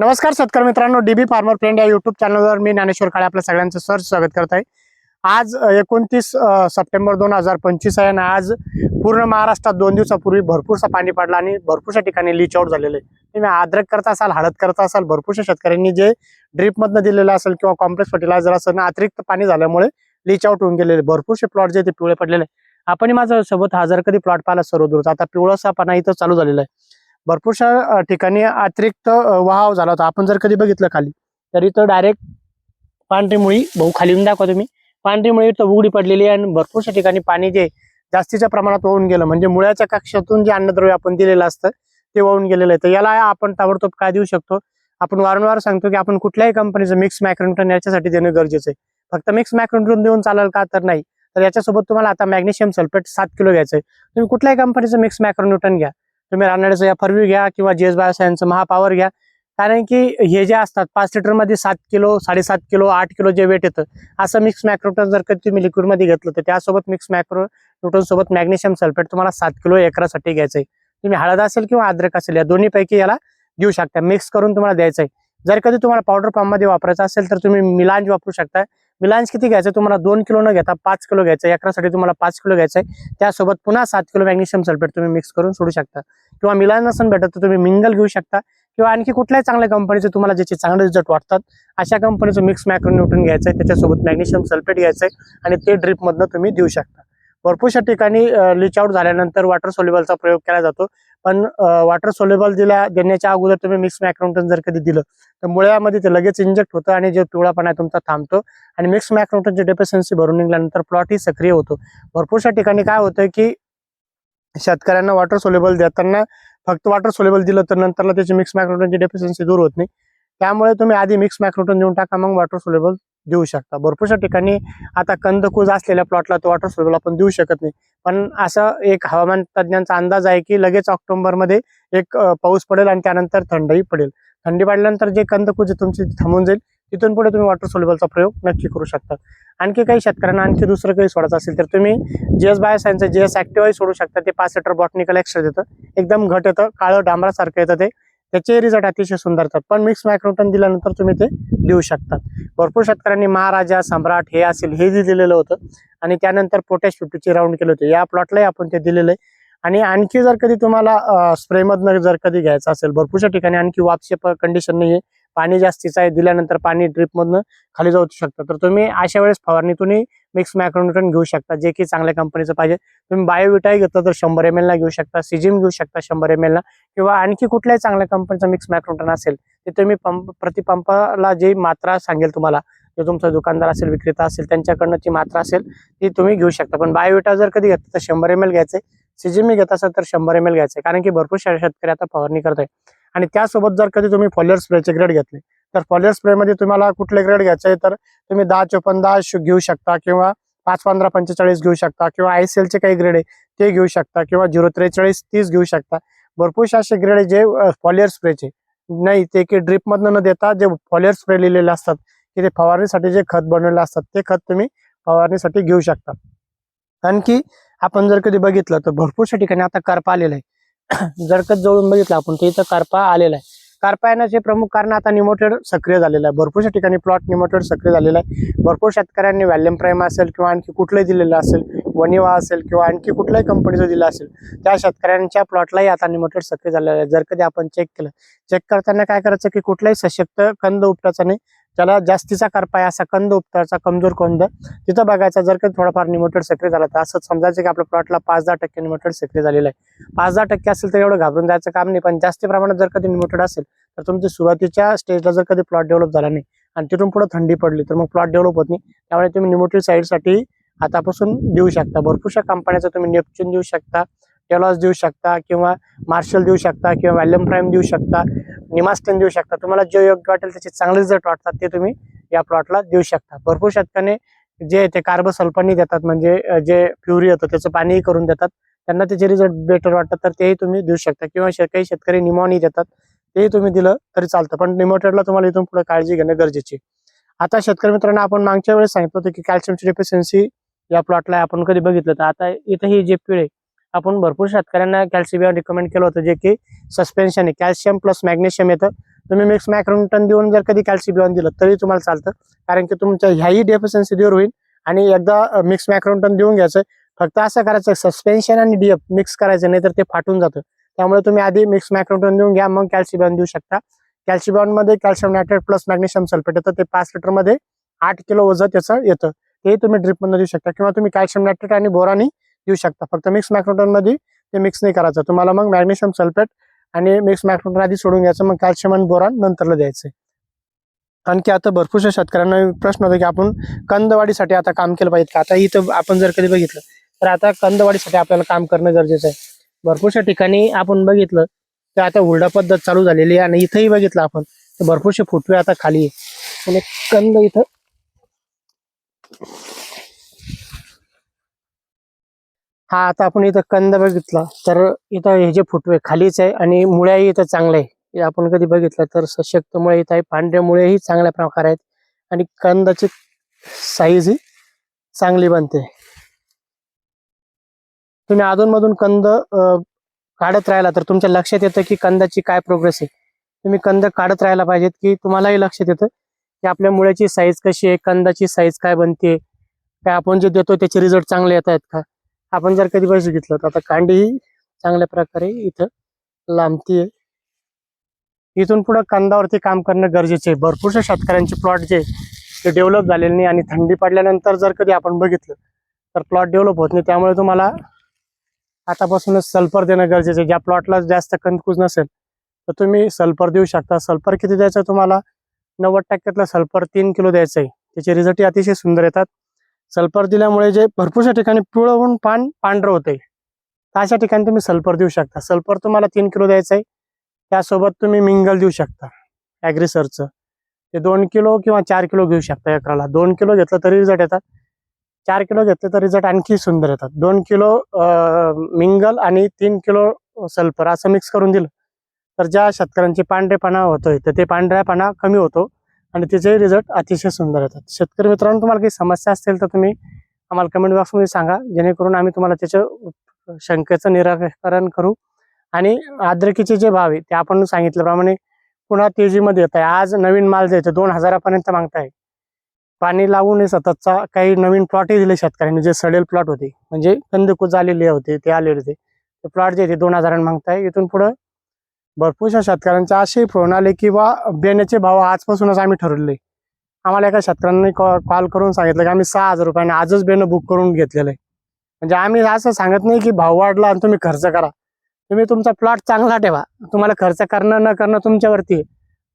नमस्कार शेतकरी मित्रांनो डीबी फार्मर फ्रेंड या युट्यूब चॅनलवर मी ज्ञानेश्वर काळे आपल्या सगळ्यांचं सर स्वागत करत आहे. आज एकोणतीस सप्टेंबर दोन हजार पंचवीस आहे आणि आज पूर्ण महाराष्ट्रात दोन दिवसापूर्वी भरपूरसा पाणी पडला आणि भरपूरशा ठिकाणी लीच आउट झालेलं आहे. तुम्ही आद्रक करता असाल हळद करता असाल भरपूरशा शेतकऱ्यांनी जे ड्रीपमधनं दिलेलं असेल किंवा कॉम्प्लेक्स फर्टिलायझर असेल ना अतिरिक्त पाणी झाल्यामुळे लीच आउट होऊन गेलेले. भरपूरसे प्लॉट जे ते पिवळे पडलेले आहे. आपण माझ्या सोबत हजार कधी प्लॉट पाहिला सर्व दूर. आता पिवळासा पाना इथं चालू झालेला आहे. भरपूरशा ठिकाणी अतिरिक्त वाहाव झाला होता. आपण जर कधी बघितलं खाली तर इथं डायरेक्ट पांढरी मुळी भाऊ खाली येऊन दाखवा तुम्ही. पांढरी मुळी इथं उघडी पडलेली आहे आणि भरपूरशा ठिकाणी पाणी जे जास्तीच्या प्रमाणात वाहून गेलं म्हणजे मुळ्याच्या कक्षातून जे अन्नद्रव्य आपण दिलेलं असतं ते वाहून गेलेलं आहे. तर याला आपण ताबडतोब काय देऊ शकतो? आपण वारंवार सांगतो की आपण कुठल्याही कंपनीचं मिक्स मॅक्रोन्युट्रन याच्यासाठी देणं गरजेचं आहे. फक्त मिक्स मॅक्रोन्युट्रन देऊन चालेल का? तर नाही. तर याच्यासोबत तुम्हाला आता मॅग्नेशियम सल्फेट सात किलो घ्यायचं आहे. तुम्ही कुठल्याही कंपनीचं मिक्स मॅक्रोन्युट्रन घ्या. तुम्ही रानड्याचं या फरवी घ्या किंवा जेएस बायोसायन्सचं महापावर घ्या. कारण की हे जे असतात पाच लिटरमध्ये सात किलो साडेसात किलो आठ किलो जे वेट येतं असं मिक्स मॅक्रोटन जर कधी तुम्ही लिक्विडमध्ये घेतलं तर त्यासोबत मिक्स मॅक्रो न्यूटन सोबत मॅग्नेशियम सल्फेट तुम्हाला सात किलो एकरासाठी घ्यायचं आहे तुम्ही हळद असेल किंवा अद्रक असेल या दोन्हीपैकी याला देऊ शकता. मिक्स करून तुम्हाला द्यायचं आहे जर कधी तुम्हाला पावडर फॉर्ममध्ये वापरायचं असेल तर तुम्ही मिलांज वापरू शकता. मिलांज किती घ्यायचं तुम्हाला दोन किलो न घेता पाच किलो घ्यायचं आहे. एकरासाठी तुम्हाला पाच किलो घ्यायचं आहे. त्यासोबत पुन्हा सात किलो मॅग्नेशियम सल्फेट तुम्ही मिक्स करून सोडू शकता. किंवा मिलान नसून भेटत तर तुम्ही मिंगल घेऊ शकता. किंवा आणखी कुठल्याही चांगल्या कंपनीचे तुम्हाला ज्याचे चांगले रिझल्ट वाटतात अशा कंपनीचं मिक्स मॅक्रोन्यूट्रन घ्यायचं आहे. त्याच्यासोबत मॅग्नेशियम सल्फेट घ्यायचं आहे. आणि ते ड्रिपमधनं तुम्ही देऊ शकता. भरपूरशा ठिकाणी लिच आउट झाल्यानंतर वॉटर सोल्युबलचा प्रयोग केला जातो. पण वॉटर सोल्युबल दिल्या देण्याच्या अगोदर तुम्ही मिक्स मॅक्रोटन जर कधी दिलं तर मुळ्यामध्ये ते लगेच इंजेक्ट होतं आणि जे पिवळापणा आहे तुमचा थांबतो. आणि मिक्स मॅक्रोटनची डेफिशियन्सी भरून निघाल्यानंतर प्लॉट ही सक्रिय होतो. भरपूरशा ठिकाणी काय होतं की शेतकऱ्यांना वॉटर सोल्युबल देताना फक्त वॉटर सोल्युबल दिलं तर नंतरला त्याची मिक्स मॅक्रोटनची डेफिशियन्सी दूर होत नाही. त्यामुळे तुम्ही आधी मिक्स मॅक्रोटन देऊन टाका मग वॉटर सोल्युबल देऊ शकता. भरपूरशा ठिकाणी आता कंदकूज असलेल्या प्लॉटला तो वॉटर सोल्युबल आपण देऊ शकत नाही. पण असं एक हवामान तज्ञांचा अंदाज आहे की लगेच ऑक्टोबरमध्ये एक पाऊस पडेल आणि त्यानंतर थंडही पडेल. थंडी पडल्यानंतर जे कंदकूज तुमची थांबून जाईल. तिथून पुढे तुम्ही वॉटर सोल्युबलचा प्रयोग नक्की करू शकता. आणखी काही शेतकऱ्यांना आणखी दुसरं काही सोडायचं असेल तर तुम्ही जीएस बायोसायन्सचं जीएस ऍक्टिव्ह सोडू शकता. ते पाच लिटर बॉटनिकल एक्स्ट्रा देतं. एकदम घट येतं. काळं डांबरासारखं येतं ते. त्याचे रिझल्ट अतिशय सुंदर येतात पण मिक्स मायक्रोटन दिल्यानंतर तुम्ही ते देऊ शकतात. भरपूर शेतकऱ्यांनी महाराजा सम्राट हे असेल हे दिलेलं होतं आणि त्यानंतर पोटॅश फिफ्टीची राऊंड केले होते. या प्लॉटलाही आपण ते दिलेलं आहे. आणि आणखी जर कधी तुम्हाला स्प्रेमधनं जर कधी घ्यायचं असेल भरपूरशा ठिकाणी आणखी वापसी कंडिशन नाही आहे पाणी जास्तीचं आहे दिल्यानंतर पाणी ड्रिपमधनं खाली जाऊ शकतं. तर तुम्ही अशा वेळेस फवारणीतूनही मिक्स मॅक्रोन्युट्रन घेऊ शकता जे की चांगल्या कंपनीचं पाहिजे. तुम्ही बायोविटाही घेतलं तर शंभर एम एलला घेऊ शकता सिजिम घेऊ शकता शंभर एम एलला किंवा आणखी कुठल्याही चांगल्या कंपनीचं मिक्स मॅक्रोन्युट्रन असेल ते तुम्ही पंप प्रतिपंपाला जी मात्रा सांगेल तुम्हाला जे तुमचा दुकानदार असेल विक्रेता असेल त्यांच्याकडनं ती मात्रा असेल ती तुम्ही घेऊ शकता. पण बायोविटा जर कधी घेतलं तर शंभर एम एल घ्यायचं सिजिमी घेत असेल तर शंभर एम एल घ्यायचे कारण की भरपूर शेतकरी आता फवारणी करत आहे आणि त्यासोबत जर कधी तुम्ही फॉलिअर स्प्रेचे ग्रेड घेतले तर फॉलिअर स्प्रेमध्ये तुम्हाला कुठले ग्रेड घ्यायचे आहे? तर तुम्ही दहा चोपन्न दहा घेऊ शकता किंवा पाच पंधरा पंचेचाळीस घेऊ शकता किंवा आय चे काही ग्रेड आहे ते घेऊ शकता किंवा झिरो त्रेचाळीस तीस घेऊ शकता. भरपूरशे असे ग्रेड आहे जे फॉलिअर स्प्रेचे नाही ते की ड्रिपमधनं न देता जे फॉलिअर स्प्रे लिहिलेले असतात की ते फवारणीसाठी जे खत बनवलेले असतात ते खत तुम्ही फवारणीसाठी घेऊ शकता. आणखी आपण जर कधी बघितलं तर भरपूरशा ठिकाणी आता करपा आलेलं आहे. जर जवळून बघितलं आपण तर इथं कारपा आलेला आहे. कारपा येण्याचे प्रमुख कारण आता निमोटेड सक्रिय झालेलं आहे. भरपूरशा ठिकाणी प्लॉट निमोटेड सक्रिय झालेला आहे. भरपूर शेतकऱ्यांनी व्हॅल्युम प्राईम असेल किंवा आणखी कुठलंही दिलेलं असेल वनिवा असेल किंवा आणखी कुठल्याही कंपनीचं दिलं असेल त्या शेतकऱ्यांच्या प्लॉटलाही आता निमोटेड सक्रिय झालेलं आहे. जर कधी आपण चेक केलं चेक करताना काय करायचं की कुठलाही सशक्त कंद उपटाचा नाही. त्याला जास्तीचा करपाय असा कंद उपताचा कमजोर कंद. तिथं बघायचा जर कधी थोडाफार निमोटेड सक्रिय झाला तर. असं समजायचं की आपल्या प्लॉटला पाच दहा टक्के निमोटेड सक्रिय झालेलं आहे. पाच दहा टक्के असेल तर एवढं घाबरून जायचं काम नाही. पण जास्त प्रमाणात जर कधी निमोटेड असेल तर तुमची सुरुवातीच्या स्टेजला जर कधी प्लॉट डेव्हलप झाला नाही आणि तिथून पुढे थंडी पडली तर मग प्लॉट डेव्हलप होत नाही. त्यामुळे तुम्ही निमोटेड साईडसाठी आतापासून देऊ शकता. भरपूरशा कंपन्याचा तुम्ही नेपच्यून देऊ शकता. टेलॉस देऊ शकता किंवा मार्शल देऊ शकता किंवा व्हॅल्युम प्राईम देऊ शकता निमास्टन देऊ शकता. तुम्हाला जे योग्य वाटेल त्याचे चांगले रिझल्ट वाटतात ते तुम्ही या प्लॉटला देऊ शकता. भरपूर शेतकऱ्याने जे ते कार्बसल्फानी देतात म्हणजे जे फ्युरी येतं त्याचं पाणीही करून देतात. त्यांना त्याचे रिझल्ट बेटर वाटतात तर तेही तुम्ही देऊ शकता. किंवा शे- काही शेतकरी निमॉनी देतात तेही तुम्ही दिलं तरी चालतं. पण निमोटेडला तुम्हाला इथून पुढे काळजी घेणं गरजेची आता शेतकरी मित्रांनो आपण मागच्या वेळेस सांगितलं होतं की कॅल्शियमची डेफिशियन्सी या प्लॉटला आपण कधी बघितलं तर आता इथं ही जे पिळे आपण भरपूर शेतकऱ्यांना कॅल्शियम रिकमेंड केलं होतं जे की सस्पेन्शन आहे. कॅल्शियम प्लस मॅग्नेशियम येतं. तुम्ही मिक्स मॅक्रोन्यूटन देऊन जर कधी कॅल्शियम दिलं तरी तुम्हाला चालतं. कारण की तुमच्या ह्याही डेफिशियन्सी दूर होईल आणि एकदा मिक्स मॅक्रोन्यूटन देऊन घ्यायचं. फक्त असं करायचं सस्पेन्शन आणि डीएफ मिक्स करायचं नाही तर ते फाटून जातं. त्यामुळे तुम्ही आधी मिक्स मॅक्रोन्यूटन देऊन घ्या मग कॅल्शियम देऊ शकता. कॅल्शियममध्ये calcium nitrate plus magnesium sulphate येतं. ते पाच लिटरमध्ये आठ किलो वजन त्याचं येतं. ते तुम्ही ड्रिपमध्ये देऊ शकता. किंवा तुम्ही कॅल्शियम नायट्रेट आणि बोरानी देऊ शकता. फक्त मिक्स मॅक्रोटनमध्ये ते मिक्स नाही करायचं. तुम्हाला मग मॅग्नेशियम सल्फेट आणि मिक्स मॅक्रोन्यूटन आधी सोडून घ्यायचं मग कॅल्शियम आणि बोरान नंतरला द्यायचं. आणखी आता भरपूरशा शेतकऱ्यांना प्रश्न होता की आपण कंदवाडीसाठी आता काम केलं पाहिजे. का आता इथं आपण जर कधी बघितलं तर आता कंदवाडीसाठी आपल्याला काम करणं गरजेचं आहे. भरपूरशा ठिकाणी आपण बघितलं तर आता हुरडा पद्धत चालू झालेली आहे आणि इथंही बघितलं आपण तर भरपूरशे फुटवे आता खाली आहे. आणि कंद इथं हा आता आपण इथं कंद बघितला तर इथं हे जे फुटवे खालीच आहे आणि मुळ्याही इथं चांगलं आहे. आपण कधी बघितलं तर सशक्त मुळे इथं आहे पांढऱ्या मुळेही चांगल्या प्रकारे आहेत. आणि कंदाची साईज ही चांगली बनते. तुम्ही अधूनमधून कंद काढत राहिला तर तुमच्या लक्षात येतं की कंदाची काय प्रोग्रेस आहे. तुम्ही कंद काढत राहायला पाहिजेत की तुम्हालाही लक्षात येतं की आपल्या मुळ्याची साईज कशी आहे कंदाची साईज काय बनते काय आपण जे देतो त्याचे रिझल्ट चांगले येत आहेत का? आपण जर कधी बघितलं तर आता कांडी ही चांगल्या प्रकारे इथं लांबतीये. इथून पुढे कंदावरती काम करणं गरजेचे आहे. भरपूरशा शेतकऱ्यांचे प्लॉट जे ते डेव्हलप झालेले नाही आणि थंडी पडल्यानंतर जर कधी आपण बघितलं तर प्लॉट डेव्हलप होत नाही. त्यामुळे तुम्हाला आतापासूनच सल्फर देणं गरजेचं आहे. ज्या प्लॉटला जास्त कंदकूज नसेल तर तुम्ही सल्फर देऊ शकता. सल्फर किती द्यायचं तुम्हाला? नव्वद टक्क्यातला सल्फर तीन किलो द्यायचं आहे. त्याचे रिझल्टही अतिशय सुंदर येतात. सल्फर दिल्यामुळे जे भरपूरशा ठिकाणी पिवळं होऊन पान पांढरं होते तर अशा ठिकाणी तुम्ही सल्फर देऊ शकता. सल्फर तुम्हाला तीन किलो द्यायचं आहे त्यासोबत तुम्ही मिंगल देऊ शकता. ॲग्रिसरचं. ते दोन किलो किंवा चार किलो घेऊ शकता एकराला. दोन किलो घेतलं तरी रिझल्ट येतात. चार किलो घेतलं तर रिझल्ट आणखी सुंदर येतात. दोन किलो मिंगल आणि तीन किलो सल्फर असं मिक्स करून दिलं तर ज्या शेतकऱ्यांचे पांढरेपणा होतोय तर ते पांढऱ्यापणा कमी होतो. आणि त्याचे रिझल्ट अतिशय सुंदर येतात शेतकरी मित्रांनो तुम्हाला काही समस्या असतील तर तुम्ही आम्हाला कमेंट बॉक्समध्ये सांगा. जेणेकरून आम्ही तुम्हाला त्याच्या शंकेचं निराकरण करू. आणि आद्रकीचे जे भाव आहे ते आपण सांगितल्याप्रमाणे पुन्हा तेजीमध्ये येत आहे. आज नवीन माल द्यायचं दोन हजारापर्यंत मागताय. पाणी लागून सततचा काही नवीन प्लॉटही दिले शेतकऱ्यांनी. जे सडेल प्लॉट होते म्हणजे कंदकूज आलेले होते ते आलेले होते. ते प्लॉट जे ते दोन हजारांनी मागताय. इथून पुढं भरपूरशा शेतकऱ्यांचे असे फोन आले की बा बेण्याचे भाव आजपासूनच आम्ही ठरवले. आम्हाला एका शेतकऱ्यांनी कॉल करून सांगितलं की आम्ही सहा हजार रुपयाने आजच बेणं बुक करून घेतलेलं आहे. म्हणजे आम्ही असं सांगत नाही की भाव वाढला आणि तुम्ही खर्च करा. तुम्ही तुमचा प्लॉट चांगला ठेवा. तुम्हाला खर्च करणं न करणं तुमच्यावरती आहे.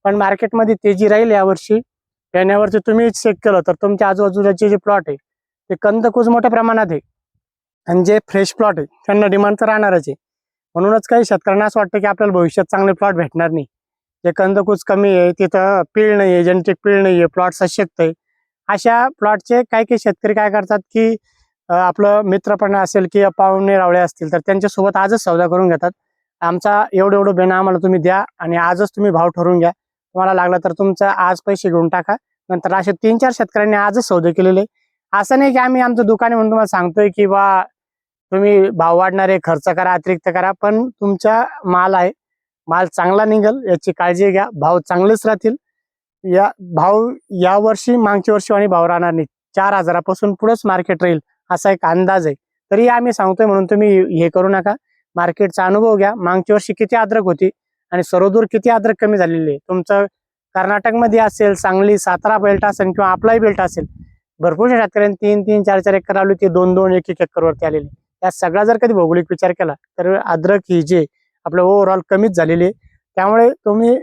पण मार्केटमध्ये तेजी राहील यावर्षी बेण्यावरती तुम्ही चेक केलं तर तुमच्या आजूबाजूचे जे प्लॉट आहे ते कंदकूज मोठ्या प्रमाणात आहे. आणि जे फ्रेश प्लॉट आहे त्यांना डिमांड तर राहणारच आहे. म्हणूनच काही शेतकऱ्यांना असं वाटतं की आपल्याला भविष्यात चांगले प्लॉट भेटणार नाही. जे कंदकूच कमी आहे तिथं पीळ नाही आहे जेनेटिक पीळ नाही आहे प्लॉट सशक्त आहे अशा प्लॉटचे काही काही शेतकरी काय करतात की आपलं मित्रपणा असेल की पाहुणे रावळे असतील तर त्यांच्यासोबत आजच सौदा करून घेतात. आमचा एवढं एवढं बेना आम्हाला तुम्ही द्या आणि आजच तुम्ही भाव ठरवून घ्या. तुम्हाला लागला तर तुमचा आज पैसे घेऊन टाका. नंतर असे तीन चार शेतकऱ्यांनी आजच सौदे केलेले. असं नाही की आम्ही आमचं दुकान आहे म्हणून तुम्हाला सांगतोय की बा तुम्ही भाव वाढणारे खर्च करा अतिरिक्त करा पण तुमचा माल आहे. माल चांगला निघल याची काळजी घ्या. भाव चांगलेच राहतील. या भाव या वर्षी मागच्या वर्षी आणि भाव राहणार नाही. चार हजारापासून पुढेच मार्केट राहील असा एक अंदाज आहे. तरी आम्ही सांगतोय म्हणून तुम्ही हे करू नका. मार्केटचा अनुभव घ्या. मागच्या वर्षी किती अद्रक होती आणि सर्वदूर किती अद्रक कमी झालेली आहे. तुमचं कर्नाटकमध्ये असेल सांगली सातारा बेल्ट असेल किंवा आपलाही बेल्ट असेल भरपूरशा शेतकऱ्यांनी तीन तीन चार चार एकर आलो ते दोन दोन एक एक एकरवरती आलेले. या सगळा जर कधी भौगोलिक विचार केला तर अद्रक ही जे आपलं ओव्हरऑल कमीच झालेली आहे. त्यामुळे तुम्ही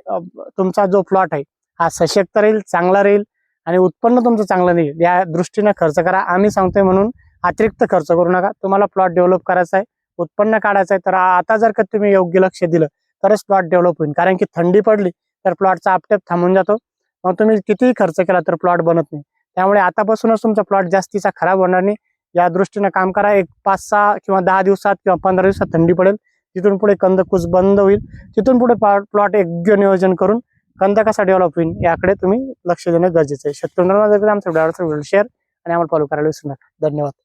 तुमचा जो प्लॉट आहे हा सशक्त राहील चांगला राहील आणि उत्पन्न तुमचं चांगलं राहील या दृष्टीने खर्च करा. आम्ही सांगतोय म्हणून अतिरिक्त खर्च करू नका. तुम्हाला प्लॉट डेव्हलप करायचा आहे उत्पन्न काढायचं आहे तर आता जर का तुम्ही योग्य लक्ष दिलं तरच प्लॉट डेव्हलप होईल. कारण की थंडी पडली तर प्लॉटचा आपटेप थांबून जातो. मग तुम्ही कितीही खर्च केला तर प्लॉट बनत नाही. त्यामुळे आतापासूनच तुमचा प्लॉट जास्तीचा खराब होणार नाही. या दृष्टीने काम करा. एक पाच सहा किंवा दहा दिवसात किंवा पंधरा दिवसात थंडी पडेल. तिथून पुढे कंदकुस बंद होईल. तिथून पुढे प्लॉट योग्य नियोजन करून कंद कसा डेव्हलप होईल. याकडे तुम्ही लक्ष देणं गरजेचं आहे. शेतकऱ्यांना जर आमच्या व्हिडिओ शेअर आणि आम्हाला फॉलो करायला विसरू नका. धन्यवाद.